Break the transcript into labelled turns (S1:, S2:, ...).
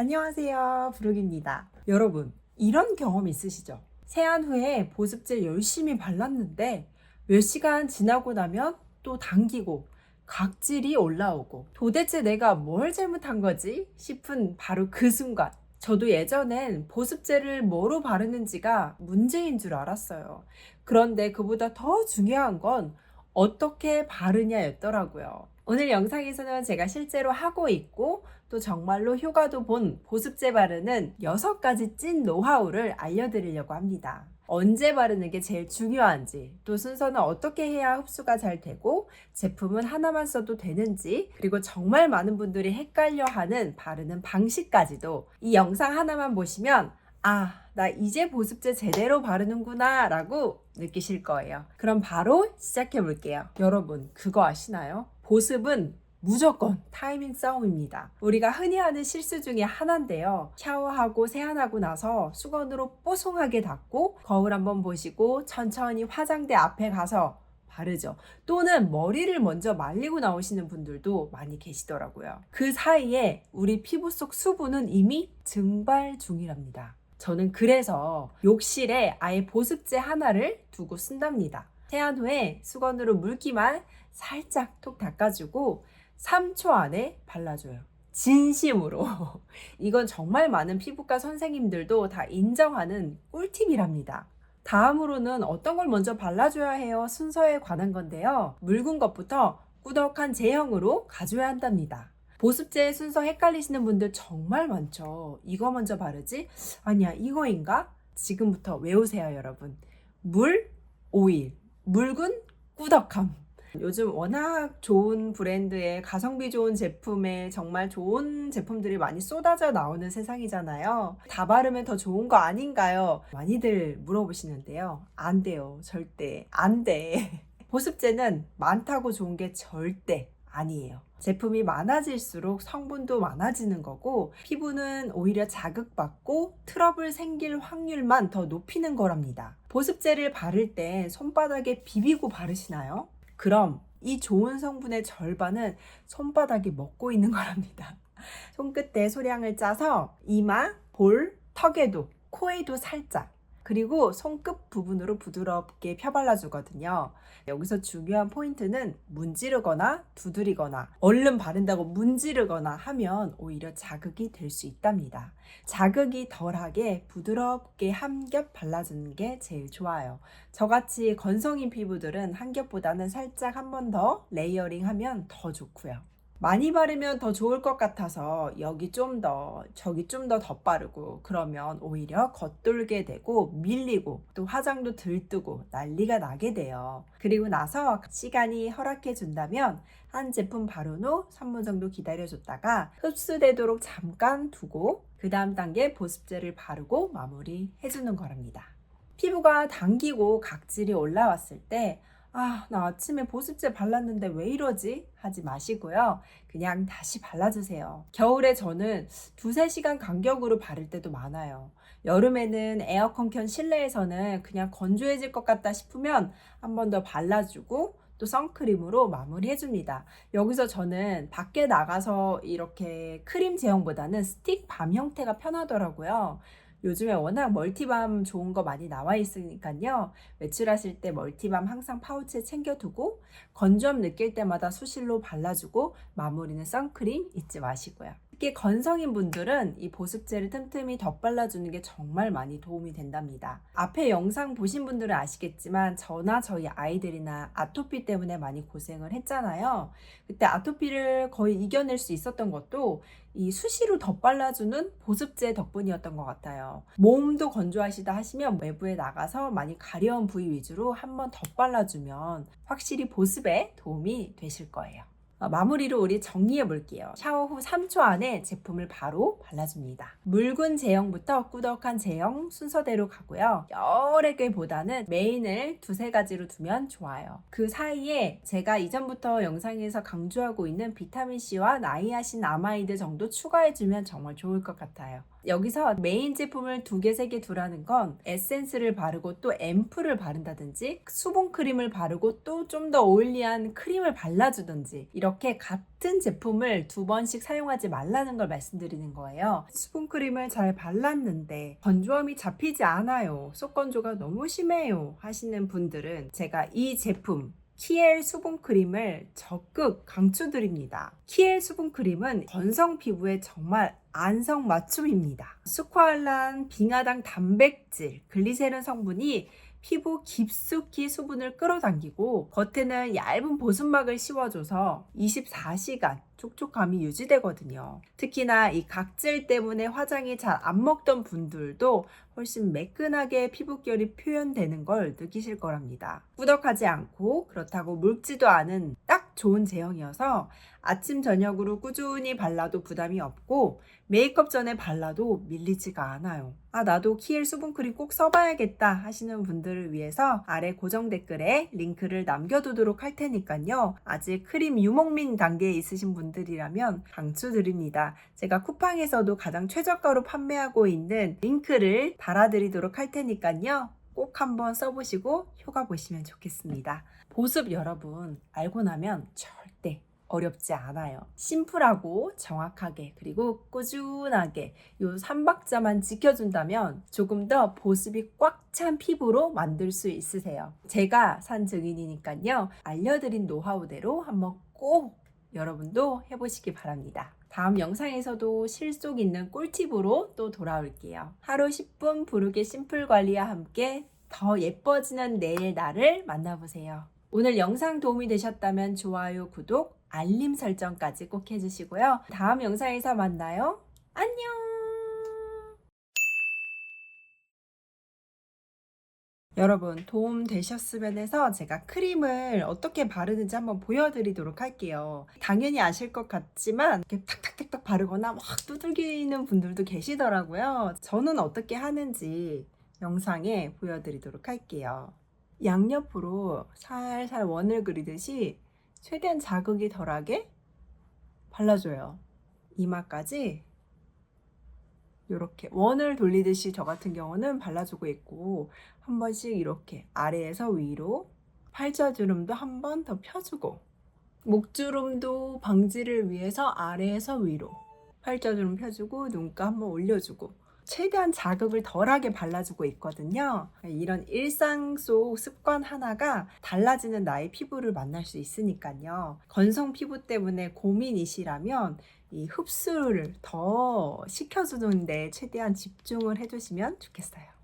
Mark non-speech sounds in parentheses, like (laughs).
S1: 안녕하세요. 부룩입니다. 여러분, 이런 경험 있으시죠? 세안 후에 보습제 열심히 발랐는데 몇 시간 지나고 나면 또 당기고 각질이 올라오고 도대체 내가 뭘 잘못한 거지 싶은 바로 그 순간 저도 예전엔 보습제를 뭐로 바르는지가 문제인 줄 알았어요. 그런데 그보다 더 중요한 건 어떻게 바르냐였더라고요. 오늘 영상에서는 제가 실제로 하고 있고 또 정말로 효과도 본 보습제 바르는 6가지 찐 노하우를 알려드리려고 합니다. 언제 바르는 게 제일 중요한지, 또 순서는 어떻게 해야 흡수가 잘 되고, 제품은 하나만 써도 되는지, 그리고 정말 많은 분들이 헷갈려 하는 바르는 방식까지도 이 영상 하나만 보시면, 아, 나 이제 보습제 제대로 바르는구나 라고 느끼실 거예요. 그럼 바로 시작해 볼게요. 여러분, 그거 아시나요? 보습은 무조건 타이밍 싸움입니다. 우리가 흔히 하는 실수 중에 하나인데요. 샤워하고 세안하고 나서 수건으로 뽀송하게 닦고 거울 한번 보시고 천천히 화장대 앞에 가서 바르죠. 또는 머리를 먼저 말리고 나오시는 분들도 많이 계시더라고요. 그 사이에 우리 피부 속 수분은 이미 증발 중이랍니다. 저는 그래서 욕실에 아예 보습제 하나를 두고 쓴답니다. 세안 후에 수건으로 물기만 살짝 톡 닦아주고 3초 안에 발라줘요. 진심으로. (laughs) 이건 정말 많은 피부과 선생님들도 다 인정하는 꿀팁이랍니다. 다음으로는 어떤 걸 먼저 발라줘야 해요 순서에 관한 건데요. 묽은 것부터 꾸덕한 제형으로 가줘야 한답니다. 보습제 순서 헷갈리시는 분들 정말 많죠. 이거 먼저 바르지? 아니야, 이거인가? 지금부터 외우세요, 여러분. 물, 오일, 묽은 꾸덕함. 요즘 워낙 좋은 브랜드의 가성비 좋은 제품에 정말 좋은 제품들이 많이 쏟아져 나오는 세상이잖아요. 다 바르면 더 좋은 거 아닌가요? 많이들 물어보시는데요. 안 돼요. 절대. 안 돼. (laughs) 보습제는 많다고 좋은 게 절대 아니에요. 제품이 많아질수록 성분도 많아지는 거고 피부는 오히려 자극받고 트러블 생길 확률만 더 높이는 거랍니다. 보습제를 바를 때 손바닥에 비비고 바르시나요? 그럼 이 좋은 성분의 절반은 손바닥이 먹고 있는 거랍니다. 손끝에 소량을 짜서 이마, 볼, 턱에도, 코에도 살짝, 그리고 손끝 부분으로 부드럽게 펴발라주거든요. 여기서 중요한 포인트는 문지르거나 두드리거나 얼른 바른다고 문지르거나 하면 오히려 자극이 될 수 있답니다. 자극이 덜하게 부드럽게 한 겹 발라주는 게 제일 좋아요. 저같이 건성인 피부들은 한 겹보다는 살짝 한 번 더 레이어링 하면 더 좋고요. 많이 바르면 더 좋을 것 같아서 여기 좀 더, 저기 좀 더 덧바르고 그러면 오히려 겉돌게 되고 밀리고 또 화장도 들뜨고 난리가 나게 돼요. 그리고 나서 시간이 허락해 준다면 한 제품 바른 후 3분 정도 기다려줬다가 흡수되도록 잠깐 두고 그 다음 단계 보습제를 바르고 마무리 해주는 거랍니다. 피부가 당기고 각질이 올라왔을 때 아, 나 아침에 보습제 발랐는데 왜 이러지? 하지 마시고요. 그냥 다시 발라주세요. 겨울에 저는 두세 시간 간격으로 바를 때도 많아요. 여름에는 에어컨 켠 실내에서는 그냥 건조해질 것 같다 싶으면 한 번 더 발라주고 또 선크림으로 마무리해줍니다. 여기서 저는 밖에 나가서 이렇게 크림 제형보다는 스틱 밤 형태가 편하더라고요. 요즘에 워낙 멀티밤 좋은 거 많이 나와 있으니까요. 외출하실 때 멀티밤 항상 파우치에 챙겨두고 건조함 느낄 때마다 수실로 발라주고 마무리는 선크림 잊지 마시고요. 특히 건성인 분들은 이 보습제를 틈틈이 덧발라주는 게 정말 많이 도움이 된답니다. 앞에 영상 보신 분들은 아시겠지만 저나 저희 아이들이나 아토피 때문에 많이 고생을 했잖아요. 그때 아토피를 거의 이겨낼 수 있었던 것도 이 수시로 덧발라주는 보습제 덕분이었던 것 같아요. 몸도 건조하시다 하시면 외부에 나가서 많이 가려운 부위 위주로 한번 덧발라주면 확실히 보습에 도움이 되실 거예요. 어, 마무리로 우리 정리해 볼게요. 샤워 후 3초 안에 제품을 바로 발라줍니다. 묽은 제형부터 꾸덕한 제형 순서대로 가고요. 여러 개보다는 메인을 두세 가지로 두면 좋아요. 그 사이에 제가 이전부터 영상에서 강조하고 있는 비타민C와 나이아신 아마이드 정도 추가해주면 정말 좋을 것 같아요. 여기서 메인 제품을 두 개, 세 개 두라는 건 에센스를 바르고 또 앰플을 바른다든지 수분 크림을 바르고 또 좀 더 오일리한 크림을 발라주든지 이렇게 같은 제품을 두 번씩 사용하지 말라는 걸 말씀드리는 거예요. 수분 크림을 잘 발랐는데 건조함이 잡히지 않아요. 속 건조가 너무 심해요. 하시는 분들은 제가 이 제품 키엘 수분 크림을 적극 강추드립니다. 키엘 수분 크림은 건성 피부에 정말 안성 맞춤입니다. 스ኳ알란, 빙하당 단백질, 글리세린 성분이 피부 깊숙이 수분을 끌어당기고 겉에는 얇은 보습막을 씌워줘서 24시간 촉촉함이 유지되거든요. 특히나 이 각질 때문에 화장이 잘 안 먹던 분들도 훨씬 매끈하게 피부결이 표현되는 걸 느끼실 거랍니다. 꾸덕하지 않고 그렇다고 묽지도 않은 딱 좋은 제형이어서 아침 저녁으로 꾸준히 발라도 부담이 없고 메이크업 전에 발라도 밀리지가 않아요. 아 나도 키엘 수분크림 꼭 써봐야겠다 하시는 분들을 위해서 아래 고정 댓글에 링크를 남겨두도록 할 테니까요. 아직 크림 유목민 단계에 있으신 분들이라면 강추드립니다. 제가 쿠팡에서도 가장 최저가로 판매하고 있는 링크를 달아드리도록 할 테니까요. 꼭 한번 써보시고 효과 보시면 좋겠습니다. 보습 여러분 알고 나면 절대 어렵지 않아요. 심플하고 정확하게 그리고 꾸준하게 이 3박자만 지켜준다면 조금 더 보습이 꽉 찬 피부로 만들 수 있으세요. 제가 산 증인이니까요. 알려드린 노하우대로 한번 꼭 여러분도 해보시기 바랍니다. 다음 영상에서도 실속 있는 꿀팁으로 또 돌아올게요. 하루 10분 부르게 심플 관리와 함께 더 예뻐지는 내일 나를 만나보세요. 오늘 영상 도움이 되셨다면 좋아요, 구독, 알림 설정까지 꼭 해주시고요. 다음 영상에서 만나요. 안녕! 여러분 도움 되셨으면 해서 제가 크림을 어떻게 바르는지 한번 보여드리도록 할게요. 당연히 아실 것 같지만 이렇게 탁탁탁탁 바르거나 막 두들기는 분들도 계시더라고요. 저는 어떻게 하는지 영상에 보여드리도록 할게요. 양옆으로 살살 원을 그리듯이 최대한 자극이 덜하게 발라줘요. 이마까지 이렇게 원을 돌리듯이 저 같은 경우는 발라주고 있고 한 번씩 이렇게 아래에서 위로 팔자주름도 한 번 더 펴주고 목주름도 방지를 위해서 아래에서 위로 팔자주름 펴주고 눈가 한번 올려주고 최대한 자극을 덜하게 발라주고 있거든요. 이런 일상 속 습관 하나가 달라지는 나의 피부를 만날 수 있으니까요. 건성 피부 때문에 고민이시라면 이 흡수를 더 시켜주는데 최대한 집중을 해주시면 좋겠어요.